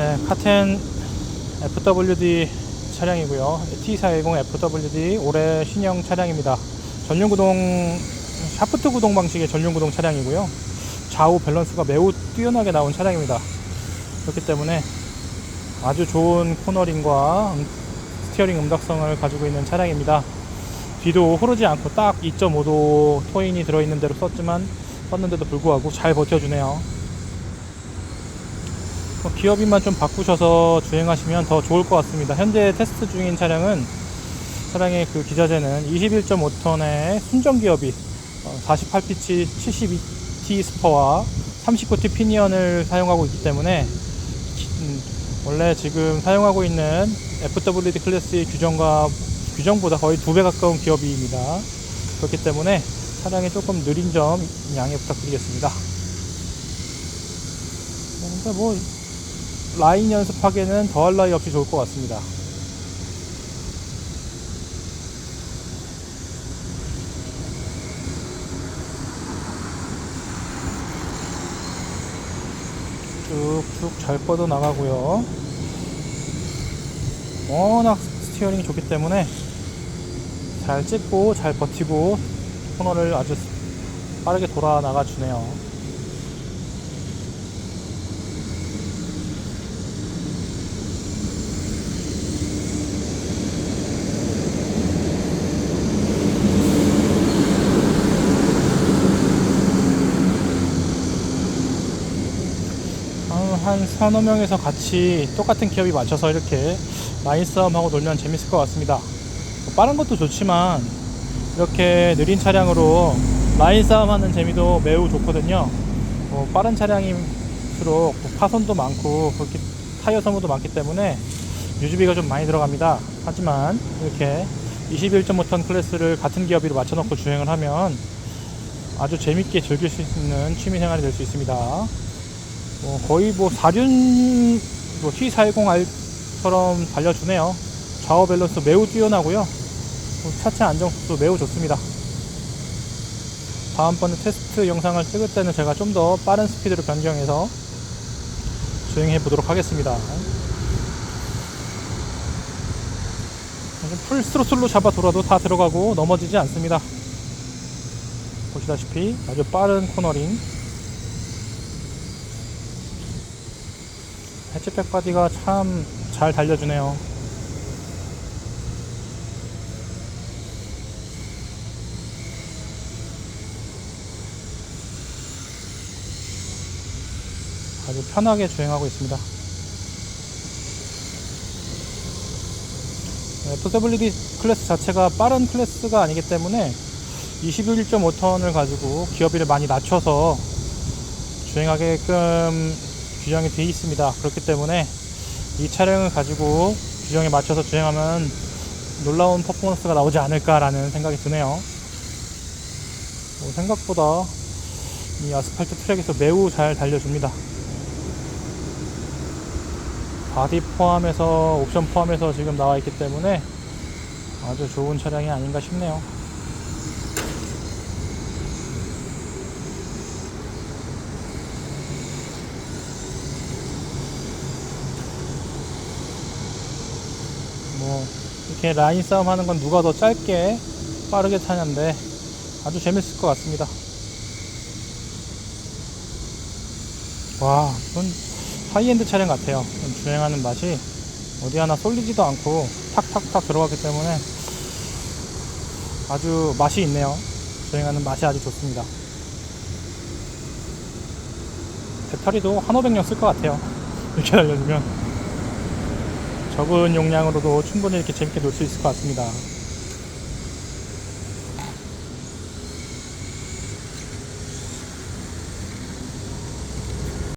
네, 카텐 FWD 차량이고요. T410 FWD 올해 신형 차량입니다. 전륜 구동 샤프트 구동 방식의 전륜 구동 차량이고요. 좌우 밸런스가 매우 뛰어나게 나온 차량입니다. 그렇기 때문에 아주 좋은 코너링과 음, 스티어링 음각성을 가지고 있는 차량입니다. 뒤도 흐르지 않고 딱 2.5도 토인이 들어있는 대로 썼지만 썼는데도 불구하고 잘 버텨주네요. 뭐 기어빈만 좀 바꾸셔서 주행하시면 더 좋을 것 같습니다. 현재 테스트 중인 차량은 차량의 그 기자재는 21.5톤의 순정 기어비 48피치 72T 스퍼와 39T 피니언을 사용하고 있기 때문에 음, 원래 지금 사용하고 있는 FWD 클래스의 규정과 규정보다 거의 두 배 가까운 기어비입니다. 그렇기 때문에 차량이 조금 느린 점 양해 부탁드리겠습니다. 뭐 라인 연습하기에는 더할 나위 없이 좋을 것 같습니다. 쭉쭉 잘 뻗어 나가고요. 워낙 스티어링이 좋기 때문에 잘 찍고 잘 버티고 코너를 아주 빠르게 돌아 나가 주네요. 한, 한 서너 명에서 같이 똑같은 기업이 맞춰서 이렇게 라인 싸움하고 놀면 재밌을 것 같습니다. 뭐 빠른 것도 좋지만 이렇게 느린 차량으로 라인 싸움하는 재미도 매우 좋거든요. 뭐 빠른 차량일수록 뭐 파손도 많고 그렇게 타이어 소모도 많기 때문에 유지비가 좀 많이 들어갑니다. 하지만 이렇게 21.5톤 클래스를 같은 기어비로 맞춰놓고 주행을 하면 아주 재밌게 즐길 수 있는 취미 생활이 될 수 있습니다. 뭐 거의 뭐 4륜 뭐 T410R처럼 달려주네요. 좌우 밸런스 매우 뛰어나고요. 뭐 차체 안정성도 매우 좋습니다. 다음번에 테스트 영상을 찍을 때는 제가 좀 더 빠른 스피드로 변경해서 주행해 보도록 하겠습니다. 풀 스로틀로 잡아 돌아도 다 들어가고 넘어지지 않습니다. 보시다시피 아주 빠른 코너링 해치백 바디가 참 잘 달려주네요. 아주 편하게 주행하고 있습니다. FWD 클래스 자체가 빠른 클래스가 아니기 때문에 21.5톤을 가지고 기어비를 많이 낮춰서 주행하게끔 규정이 되어 있습니다. 그렇기 때문에 이 차량을 가지고 규정에 맞춰서 주행하면 놀라운 퍼포먼스가 나오지 않을까라는 생각이 드네요. 뭐 생각보다 이 아스팔트 트랙에서 매우 잘 달려줍니다. 바디 포함해서 옵션 포함해서 지금 나와 있기 때문에 아주 좋은 차량이 아닌가 싶네요. 뭐 이렇게 라인 싸움 하는 건 누가 더 짧게 빠르게 타냐인데 아주 재밌을 것 같습니다. 와, 이건 하이엔드 차량 같아요. 주행하는 맛이 어디 하나 쏠리지도 않고 탁탁탁 들어가기 때문에 아주 맛이 있네요. 주행하는 맛이 아주 좋습니다. 배터리도 한 500년 쓸 것 같아요. 이렇게 달려주면 적은 용량으로도 충분히 이렇게 재밌게 놀 수 있을 것 같습니다.